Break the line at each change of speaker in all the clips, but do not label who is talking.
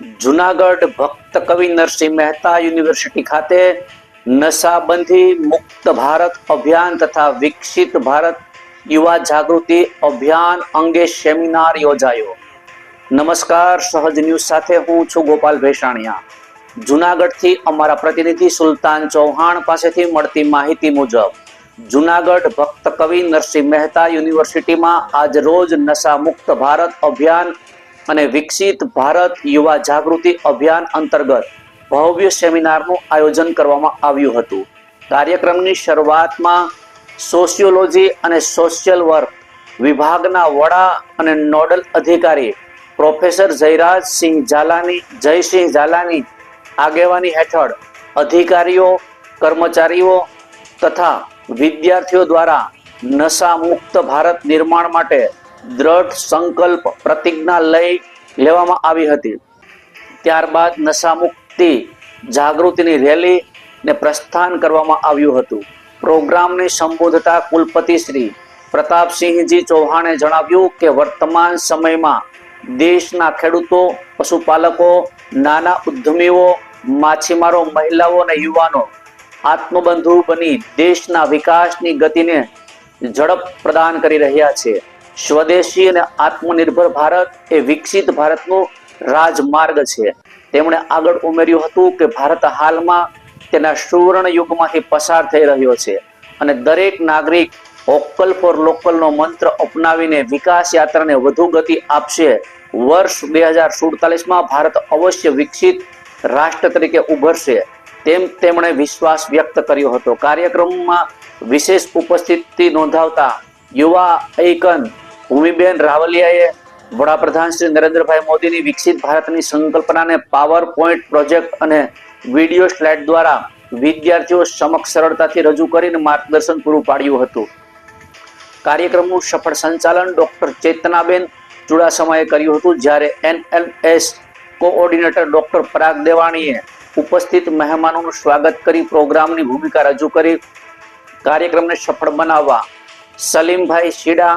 જુનાગઢ ભક્ત કવિ નરસિંહ મહેતા યુનિવર્સિટી ખાતે નશાબંધી મુક્ત ભારત અભિયાન તથા વિકસિત ભારત યુવા જાગૃતિ અભિયાન અંગે સેમિનાર યોજાયો. નમસ્કાર, સહજ ન્યૂઝ સાથે હું છું ગોપાલ ભેસાણિયા. જુનાગઢથી અમારા પ્રતિનિધિ સુલતાન ચૌહાણ પાસેથી મળતી માહિતી મુજબ, જુનાગઢ ભક્ત કવિ નરસિંહ મહેતા યુનિવર્સિટીમાં આજ રોજ નશા મુક્ત ભારત અભિયાન અને વિકસિત ભારત યુવા જાગૃતિ અભિયાન અંતર્ગત ભવ્ય સેમિનારનું આયોજન કરવામાં આવ્યું હતું. કાર્યક્રમની શરૂઆતમાં સોશિયોલોજી અને સોશિયલ વર્ક વિભાગના વડા અને નોડલ અધિકારી પ્રોફેસર જયરાજ સિંહ ઝાલાની, જયસિંહ ઝાલાની આગેવાની હેઠળ અધિકારીઓ, કર્મચારીઓ તથા વિદ્યાર્થીઓ દ્વારા નશા મુક્ત ભારત નિર્માણ માટે દ્રઢ સંકલ્પ પ્રતિજ્ઞા લઈ લેવામાં આવી હતી. ત્યારબાદ નશા મુક્તિ જાગૃતિની રેલી ને પ્રસ્થાન કરવામાં આવ્યું હતું. પ્રોગ્રામને સંબોધતા કુલપતિ શ્રી પ્રતાપસિંહજી ચૌહાણે જણાવ્યું કે વર્તમાન સમયમાં દેશના ખેડૂતો, પશુપાલકો, નાના ઉદ્યમીઓ, માછીમારો, મહિલાઓ અને યુવાનો આત્મબંધુ બની દેશના વિકાસની ગતિને ઝડપ પ્રદાન કરી રહ્યા છે. સ્વદેશી અને આત્મનિર્ભર ભારત એ વિકસિત ભારતનો રાજમાર્ગ છે. તેમણે આગળ ઉમેર્યું હતું કે ભારત હાલમાં તેના સુવર્ણ યુગમાંથી પસાર થઈ રહ્યો છે અને દરેક નાગરિક વોકલ ફોર લોકલનો મંત્ર અપનાવીને વિકાસ યાત્રાને વધુ ગતિ આપશે. વર્ષ બે હજાર સુડતાલીસમાં ભારત અવશ્ય વિકસિત રાષ્ટ્ર તરીકે ઉભરશે તેમ તેમણે વિશ્વાસ વ્યક્ત કર્યો હતો. કાર્યક્રમમાં વિશેષ ઉપસ્થિતિ નોંધાવતા યુવા એઇકન ભૂમિબેન રાવલિયાએ વડાપ્રધાન શ્રી નરેન્દ્રભાઈ મોદીની વિકસિત ભારતની સંકલ્પનાને પાવર પોઈન્ટ પ્રોજેક્ટ અને વીડિયો સ્લાઇડ દ્વારા વિદ્યાર્થીઓ સમક્ષ સરળતાથી રજૂ કરીને માર્ગદર્શન પૂરું પાડ્યું હતું. કાર્યક્રમનું સફળ સંચાલન ડોક્ટર ચેતનાબેન ચુડાસમાએ કર્યું હતું, જ્યારે એનએલએસ કોઓર્ડિનેટર ડોક્ટર પરાગ દેવાણીએ ઉપસ્થિત મહેમાનોનું સ્વાગત કરી પ્રોગ્રામની ભૂમિકા રજૂ કરી. કાર્યક્રમને સફળ બનાવવા સલીમભાઈ શીડા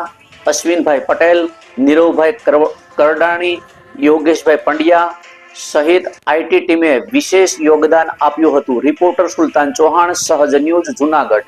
અશ્વિનભાઈ પટેલ, નીરવભાઈ કરડાણી, યોગેશભાઈ પંડ્યા સહિત આઈટી ટીમે વિશેષ યોગદાન આપ્યું હતું. રિપોર્ટર સુલતાન ચૌહાણ, સહજ ન્યૂઝ જુનાગઢ.